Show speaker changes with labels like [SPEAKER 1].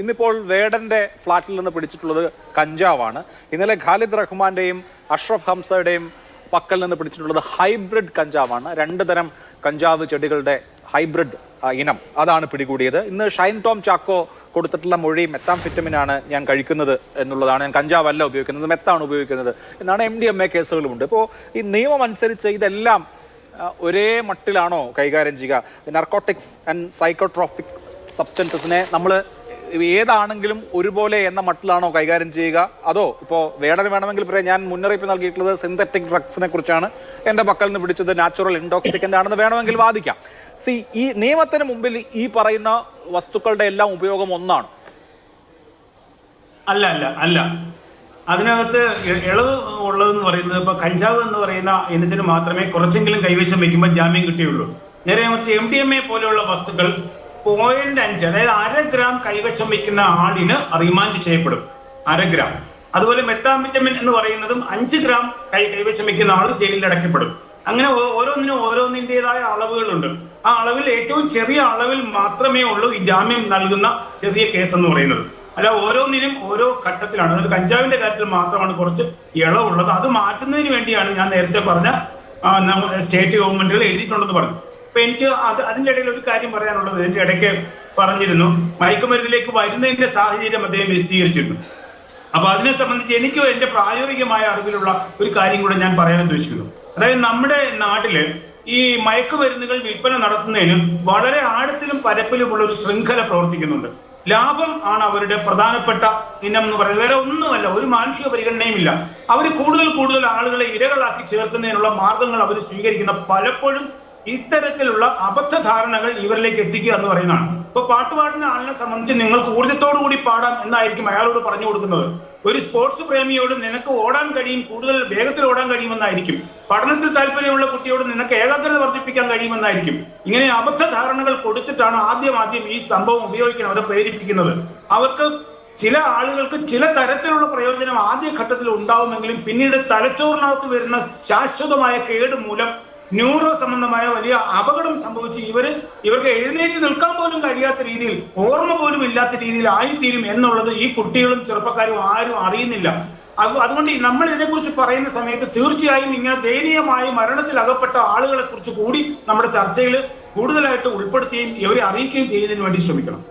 [SPEAKER 1] ഇന്നിപ്പോൾ വേടന്റെ ഫ്ളാറ്റിൽ നിന്ന് പിടിച്ചിട്ടുള്ളത് കഞ്ചാവാണ്. ഇന്നലെ ഖാലിദ് റഹ്മാന്റെയും അഷ്റഫ് ഹംസയുടെയും പക്കൽ നിന്ന് പിടിച്ചിട്ടുള്ളത് ഹൈബ്രിഡ് കഞ്ചാവാണ്. രണ്ട് തരം കഞ്ചാവ് ചെടികളുടെ ഹൈബ്രിഡ് ഇനം അതാണ് പിടികൂടിയത്. ഇന്ന് ഷൈൻ ടോം ചാക്കോ കൊടുത്തിട്ടുള്ള മൊഴി മെത്താംഫിറ്റമിനാണ് ഞാൻ കഴിക്കുന്നത് എന്നുള്ളതാണ്. ഞാൻ കഞ്ചാവല്ല ഉപയോഗിക്കുന്നത് മെത്താണ് ഉപയോഗിക്കുന്നത് എന്നാണ് എം ഡി എം എ കേസുകളുമുണ്ട്. ഇപ്പോൾ ഈ നിയമം അനുസരിച്ച് ഇതെല്ലാം ഒരേ മട്ടിലാണോ കൈകാര്യം ചെയ്യുക? നർക്കോട്ടിക്സ് ആൻഡ് സൈക്കോട്രോഫിക് സബ്സ്റ്റൻസസിനെ നമ്മൾ ഏതാണെങ്കിലും ഒരുപോലെ എന്ന മട്ടിലാണോ കൈകാര്യം ചെയ്യുക? അതോ ഇപ്പോൾ വേടന് വേണമെങ്കിൽ പറയാം ഞാൻ മുന്നറിയിപ്പ് നൽകിയിട്ടുള്ളത് സിന്തറ്റിക് ഡ്രഗ്സിനെ കുറിച്ചാണ്. എന്റെ പക്കൽ നിന്ന് പിടിച്ചത് നാച്ചുറൽ ഇൻടോക്സിക്കന്റ് ആണെന്ന് വേണമെങ്കിൽ വാദിക്കാം. സി ഈ നിയമത്തിന് മുമ്പിൽ ഈ പറയുന്ന വസ്തുക്കളുടെ എല്ലാം ഉപയോഗം ഒന്നാണ്.
[SPEAKER 2] അല്ല അല്ല അല്ല. അതിനകത്ത് ഇളവ് ഉള്ളതെന്ന് പറയുന്നത് ഇപ്പൊ കഞ്ചാവ് എന്ന് പറയുന്ന ഇനത്തിന് മാത്രമേ കുറച്ചെങ്കിലും കൈവശം വെക്കുമ്പോൾ ജാമ്യം കിട്ടിയുള്ളൂ. നേരെ മറിച്ച് എം ഡി എം എ പോലെയുള്ള വസ്തുക്കൾ പോയിന്റ് അഞ്ച് അതായത് അര ഗ്രാം കൈവശം വയ്ക്കുന്ന ആളിന് റിമാൻഡ് ചെയ്യപ്പെടും. അര ഗ്രാം അതുപോലെ മെത്താമിറ്റമിൻ എന്ന് പറയുന്നതും അഞ്ച് ഗ്രാം കൈ കൈവശം വയ്ക്കുന്ന ആൾ ജയിലിൽ അടയ്ക്കപ്പെടും. അങ്ങനെ ഓരോന്നിനും ഓരോന്നിന്റെതായ അളവുകളുണ്ട്. ആ അളവിൽ ഏറ്റവും ചെറിയ അളവിൽ മാത്രമേ ഉള്ളൂ ഈ ജാമ്യം നൽകുന്ന ചെറിയ കേസ് എന്ന് പറയുന്നത്. അല്ല ഓരോന്നിനും ഓരോ ഘട്ടത്തിലാണ്. അതായത് കഞ്ചാവിന്റെ കാര്യത്തിൽ മാത്രമാണ് കുറച്ച് ഇളവുള്ളത്. അത് മാറ്റുന്നതിന് വേണ്ടിയാണ് ഞാൻ നേരത്തെ പറഞ്ഞ സ്റ്റേറ്റ് ഗവൺമെന്റുകൾ എഴുതിയിട്ടുണ്ടെന്ന് പറഞ്ഞു. അപ്പൊ എനിക്ക് അത് അതിന്റെ ഇടയിൽ ഒരു കാര്യം പറയാനുള്ളത് ഇതിന്റെ ഇടയ്ക്ക് പറഞ്ഞിരുന്നു. മയക്കുമരുന്നിലേക്ക് വരുന്നതിന്റെ സാഹചര്യം അദ്ദേഹം വിശദീകരിച്ചിരുന്നു. അപ്പൊ അതിനെ സംബന്ധിച്ച് എനിക്ക് എന്റെ പ്രായോഗികമായ അറിവിലുള്ള ഒരു കാര്യം കൂടെ ഞാൻ പറയാൻ ഉദ്ദേശിക്കുന്നു. അതായത് നമ്മുടെ നാട്ടിൽ ഈ മയക്കുമരുന്നുകൾ വിൽപ്പന നടത്തുന്നതിന് വളരെ ആഴത്തിലും പരപ്പിലുമുള്ള ഒരു ശൃംഖല പ്രവർത്തിക്കുന്നുണ്ട്. ലാഭം ആണ് അവരുടെ പ്രധാനപ്പെട്ട ഇനം എന്ന് പറയുന്നത്. വേറെ ഒന്നുമല്ല ഒരു മാനുഷിക പരിഗണനയും ഇല്ല. അവർ കൂടുതൽ കൂടുതൽ ആളുകളെ ഇരകളാക്കി ചേർക്കുന്നതിനുള്ള മാർഗങ്ങൾ അവർ സ്വീകരിക്കുന്ന പലപ്പോഴും ഇത്തരത്തിലുള്ള അബദ്ധ ധാരണകൾ ഇവരിലേക്ക് എത്തിക്കുക എന്ന് പറയുന്നതാണ്. ഇപ്പൊ പാട്ട് പാടുന്ന ആളിനെ സംബന്ധിച്ച് നിങ്ങൾക്ക് ഊർജത്തോടു കൂടി പാടാം എന്നായിരിക്കും അയാളോട് പറഞ്ഞു കൊടുക്കുന്നത്. ഒരു സ്പോർട്സ് പ്രേമിയോട് നിനക്ക് ഓടാൻ കഴിയും കൂടുതൽ വേഗത്തിൽ ഓടാൻ കഴിയുമെന്നായിരിക്കും. പഠനത്തിൽ താല്പര്യമുള്ള കുട്ടിയോട് നിനക്ക് ഏകാഗ്രത വർദ്ധിപ്പിക്കാൻ കഴിയുമെന്നായിരിക്കും. ഇങ്ങനെ അബദ്ധ ധാരണകൾ കൊടുത്തിട്ടാണ് ആദ്യം ആദ്യം ഈ സംഭവം ഉപയോഗിക്കാൻ അവരെ പ്രേരിപ്പിക്കുന്നത്. അവർക്ക് ചില ആളുകൾക്ക് ചില തരത്തിലുള്ള പ്രയോജനം ആദ്യ ഘട്ടത്തിൽ ഉണ്ടാവുമെങ്കിലും പിന്നീട് തലച്ചോറിനകത്ത് വരുന്ന ശാശ്വതമായ കേട് മൂലം ന്യൂറോ സംബന്ധമായ വലിയ അപകടം സംഭവിച്ച് ഇവർ ഇവർക്ക് എഴുന്നേറ്റ് നിൽക്കാൻ പോലും കഴിയാത്ത രീതിയിൽ ഓർമ്മ പോലും ഇല്ലാത്ത രീതിയിൽ ആയിത്തീരും എന്നുള്ളത് ഈ കുട്ടികളും ചെറുപ്പക്കാരും ആരും അറിയുന്നില്ല. അത് അതുകൊണ്ട് നമ്മൾ ഇതിനെക്കുറിച്ച് പറയുന്ന സമയത്ത് തീർച്ചയായും ഇങ്ങനെ ദയനീയമായി മരണത്തിൽ അകപ്പെട്ട ആളുകളെ കുറിച്ച് കൂടി നമ്മുടെ ചർച്ചയിൽ കൂടുതലായിട്ട് ഉൾപ്പെടുത്തുകയും ഇവരെ അറിയിക്കുകയും ചെയ്യുന്നതിന് വേണ്ടി ശ്രമിക്കണം.